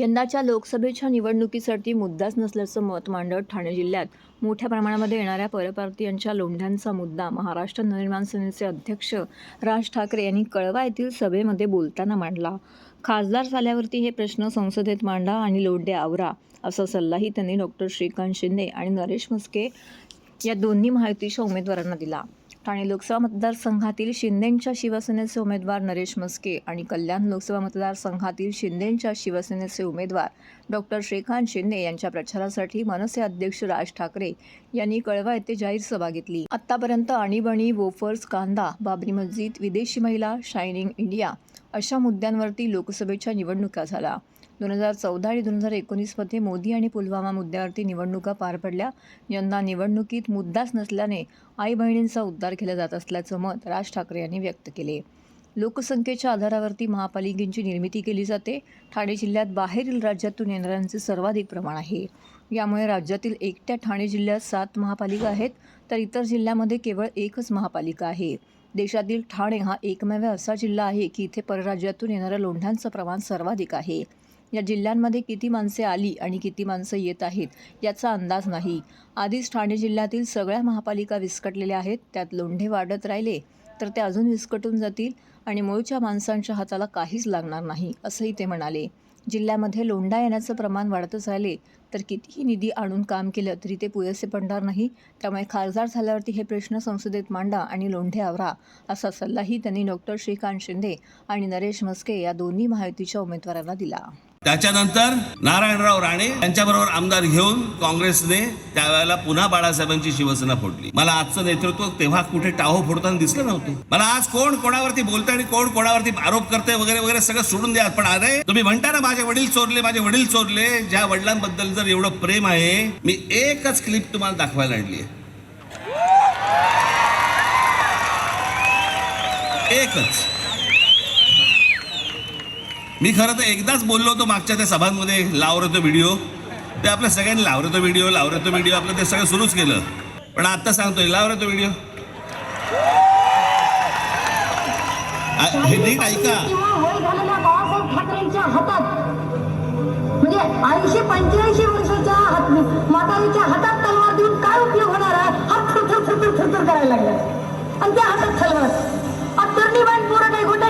यंदाच्या लोकसभेच्या निवडणुकीसाठी मुद्दाच नसल्याचं मत मांडत ठाणे जिल्ह्यात मोठ्या प्रमाणामध्ये येणाऱ्या परप्रांतीयांच्या लोंढ्यांचा मुद्दा महाराष्ट्र नवनिर्माण सेनेचे अध्यक्ष राज ठाकरे यांनी कळवा येथील सभेमध्ये बोलताना मांडला. खासदार झाल्यावरती हे प्रश्न संसदेत मांडा आणि लोंढे आवरा असा सल्लाही त्यांनी डॉक्टर श्रीकांत शिंदे आणि नरेश म्हस्के या दोन्ही महायुतीच्या उमेदवारांना दिला. ठाणे लोकसभा मतदारसंघातील शिंदेंच्या शिवसेनेचे उमेदवार नरेश मस्के आणि कल्याण लोकसभा मतदारसंघातील शिंदेंच्या शिवसेनेचे उमेदवार डॉक्टर श्रीकांत शिंदे यांच्या प्रचारासाठी मनसे अध्यक्ष राज ठाकरे यांनी कळवा येथे जाहीर सभा घेतली. आतापर्यंत आणीबाणी वोफर्स कांदा बाबरी मस्जिद विदेशी महिला शायनिंग इंडिया अशा मुद्द्यांवरती लोकसभेच्या निवडणुका झाल्या. दोन हजार चौदा आणि दोन हजार एकोणीसमध्ये मोदी आणि पुलवामा मुद्द्यावरती निवडणुका पार पडल्या. यंदा निवडणुकीत मुद्दाच नसल्याने आई बहिणींचा उद्धार केला जात असल्याचं मत राज ठाकरे यांनी व्यक्त केले. लोकसंख्येच्या आधारावरती महापालिकेची निर्मिती केली जाते. ठाणे जिल्ह्यात बाहेरील राज्यातून येणाऱ्यांचे सर्वाधिक प्रमाण आहे. यामुळे राज्यातील एकट्या ठाणे जिल्ह्यात सात महापालिका आहेत तर इतर जिल्ह्यामध्ये केवळ एकच महापालिका आहे. देशातील ठाणे हा एकमेव असा जिल्हा आहे की इथे परराज्यातून येणाऱ्या लोंढ्यांचं प्रमाण सर्वाधिक आहे. या जिल्ह्यांमध्ये किती माणसे आली आणि किती माणसं येत आहेत याचा अंदाज नाही. आधीच ठाणे जिल्ह्यातील सगळ्या महापालिका विस्कटलेल्या आहेत त्यात लोंढे वाढत राहिले तर ते अजून विस्कटून जातील आणि मूळच्या माणसांच्या हाताला काहीच लागणार नाही असंही ते म्हणाले. जिल्ह्यामध्ये लोंढा येण्याचं प्रमाण वाढतच राहिले तर कितीही निधी आणून काम केलं तरी ते पुरेसे पडणार नाही त्यामुळे खासदार झाल्यावरती हे प्रश्न संसदेत मांडा आणि लोंढे आवरा असा सल्लाही त्यांनी डॉक्टर श्रीकांत शिंदे आणि नरेश म्हस्के या दोन्ही महायुतीच्या उमेदवारांना दिला. त्याच्यानंतर नारायणराव राणे यांच्याबरोबर आमदार घेऊन काँग्रेसने त्यावेळेला पुन्हा बाळासाहेबांची शिवसेना फोडली. मला आजचं नेतृत्व तेव्हा कुठे टाहो फोडताना दिसलं नव्हतं. मला आज कोण कोणावरती बोलतं आणि कोण कोणावरती आरोप करते वगैरे वगैरे सगळं सोडून द्या. पण अरे तुम्ही म्हणता ना माझे वडील चोरले माझे वडील चोरले. ज्या वडिलांबद्दल जर एवढं प्रेम आहे मी एकच क्लिप तुम्हाला दाखवायला आणली आहे. एकच. मी खरं तर एकदाच बोललो होतो मागच्या त्या सभांमध्ये लावरतो व्हिडिओ ते आपल्या सगळ्यांनी लावरतो व्हिडिओ लावरतो व्हिडिओ आपलं ते सगळं सुरूच केलं. पण आत्ता सांगतोय लावरतो व्हिडिओ हे नीट ऐका. हातात म्हणजे ऐंशी पंच्याऐंशी वर्षाच्या हात म्हातारीच्या हातात तलवार देऊन काय उपयोग होणार आहे? हात थरथर थरथर थरथर करायला लागला. आणि त्या हातात तलवार. आता बाईन पोरं काही गोट्या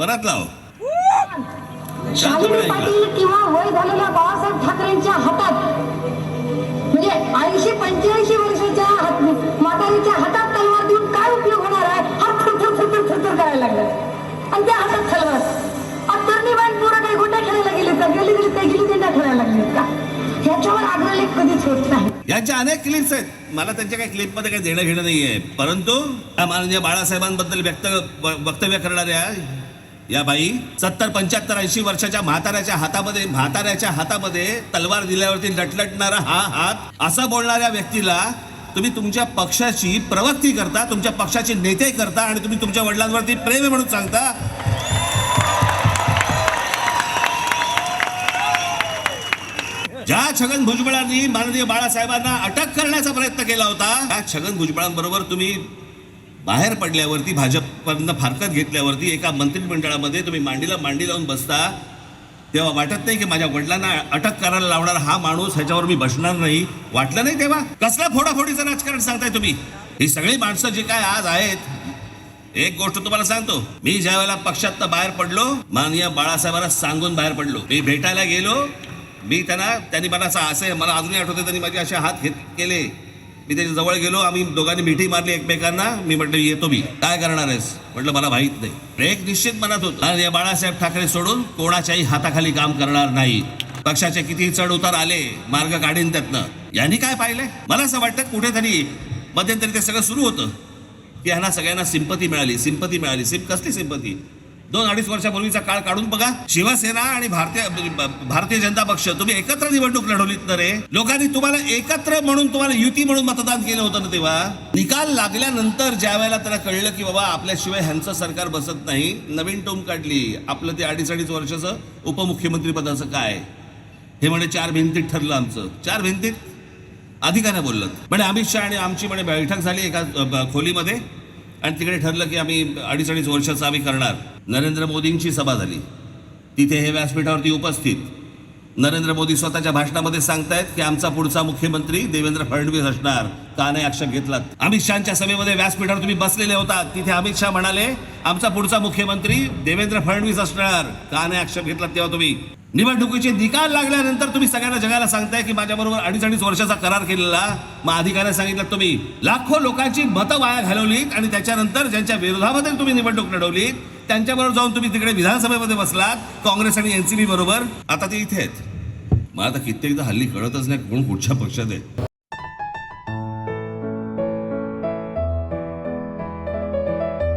परत लाव शालिनी पाटील किंवा वय झालेल्या बाळासाहेब ठाकरेंच्या हातात म्हणजे ऐंशी पंच्याऐंशी वर्षाच्या हात म्हातारीच्या हातात तलवार देऊन काय उपयोग होणार आहे? हात थरथर थरथर थरथर करायला लागले. आणि त्या हातात तलवार. आता तरुणी बाईन पोरं काही गोट्या खेळायला गेले का? गेली गेली काही गेली त्यांना खेळायला लागले का? ह्याच्यावर आग्रलेख कधीच होत नाही. यांच्या अनेक क्लिप्स आहेत. मला त्यांच्या काही क्लिपमध्ये काही देणं घेणं नाही आहे परंतु माननीय बाळासाहेबांबद्दल व्यक्त वक्तव्य करणाऱ्या या बाई सत्तर पंच्याहत्तर ऐंशी वर्षाच्या म्हाताऱ्याच्या हातामध्ये म्हाताऱ्याच्या हातामध्ये तलवार दिल्यावरती लटलटणारा हा हात असं बोलणाऱ्या व्यक्तीला तुम्ही तुमच्या पक्षाची प्रवक्ती करता तुमच्या पक्षाचे नेते करता आणि तुम्ही तुमच्या वडिलांवरती प्रेम म्हणून सांगता? ज्या छगन भुजबळांनी माननीय बाळासाहेबांना अटक करण्याचा प्रयत्न केला होता त्या छगन भुजबळांबरोबर तुम्ही बाहेर पडल्यावरती भाजपनं फारकत घेतल्यावरती एका मंत्रिमंडळामध्ये तुम्ही मांडीला मांडी लावून बसता तेव्हा वाटत नाही की माझ्या वडिलांना अटक करायला लावणार हा माणूस ह्याच्यावर मी बसणार नाही. वाटलं नाही तेव्हा? कसला फोडाफोडीचं राजकारण सांगताय तुम्ही? ही सगळी माणसं जी काय आज आहेत एक गोष्ट तुम्हाला सांगतो. मी ज्या वेळेला पक्षात बाहेर पडलो माननीय बाळासाहेबांना सांगून बाहेर पडलो. मी भेटायला गेलो मी त्यांना त्यांनी मला असं असे मला अजूनही आठवते त्यांनी माझे असे हात घेत केले. मी त्याच्याजवळ गेलो आम्ही दोघांनी मिठी मारली एकमेकांना. मी म्हटलं येतो मी. काय करणार आहेस? म्हटलं मला माहीत नाही. एक निश्चित मनात होत. या बाळासाहेब ठाकरे सोडून कोणाच्याही हाताखाली काम करणार नाही. पक्षाचे किती चढ उतार आले मार्ग काढीन त्यातनं. यांनी काय पाहिलंय? मला असं वाटतं कुठेतरी मध्यंतरी ते सगळं सुरू होतं. की ह्यांना सगळ्यांना सिंपती मिळाली सिंपती मिळाली. सिम कसली सिंपती दोन अडीच वर्षापूर्वीचा काळ काढून बघा. शिवसेना आणि भारतीय भारतीय जनता पक्ष तुम्ही एकत्र निवडणूक लढवलीत ना रे? लोकांनी तुम्हाला एकत्र म्हणून तुम्हाला युती म्हणून मतदान केलं होतं ना तेव्हा? निकाल लागल्यानंतर ज्या वेळेला त्याला कळलं की बाबा आपल्याशिवाय ह्यांचं सरकार बसत नाही नवीन टोम काढली. आपलं ते अडीच अडीच वर्षाचं उपमुख्यमंत्री पदाचं काय? हे म्हणे चार भिंतीत ठरलं आमचं. चार भिंतीत? अधिकाऱ्या बोललं म्हणे अमित शहा आणि आमची म्हणे बैठक झाली एका ब- खोलीमध्ये. आणि तिकडे ठरलं की आम्ही अडीच अडीच वर्षाचं आम्ही करणार. नरेंद्र मोदींची सभा झाली. तिथे हे व्यासपीठावरती उपस्थित. नरेंद्र मोदी स्वतःच्या भाषणामध्ये सांगतायत की आमचा पुढचा मुख्यमंत्री देवेंद्र फडणवीस असणार. का नाही आक्षेप घेतलात? अमित शहाच्या सभेमध्ये व्यासपीठावर तुम्ही बसलेले होतात तिथे अमित शहा म्हणाले आमचा पुढचा मुख्यमंत्री देवेंद्र फडणवीस असणार. का नाही आक्षेप घेतलात तेव्हा तुम्ही? निवडणुकीचे निकाल लागल्यानंतर तुम्ही सगळ्यांना जगाला सांगताय की माझ्याबरोबर अडीच अडीच वर्षाचा करार केलेला. मग अधिकाऱ्या सांगितलं तुम्ही. लाखो लोकांची मतं वाया घालवलीत आणि त्याच्यानंतर ज्यांच्या विरोधामध्ये तुम्ही निवडणूक लढवलीत त्यांच्याबरोबर जाऊन तुम्ही तिकडे विधानसभेमध्ये बसलात काँग्रेस आणि एनसीबी बरोबर. आता ते इथे आहेत. मला आता कित्येकदा हल्ली कळतच नाही कोण कुठच्या पक्षात आहे.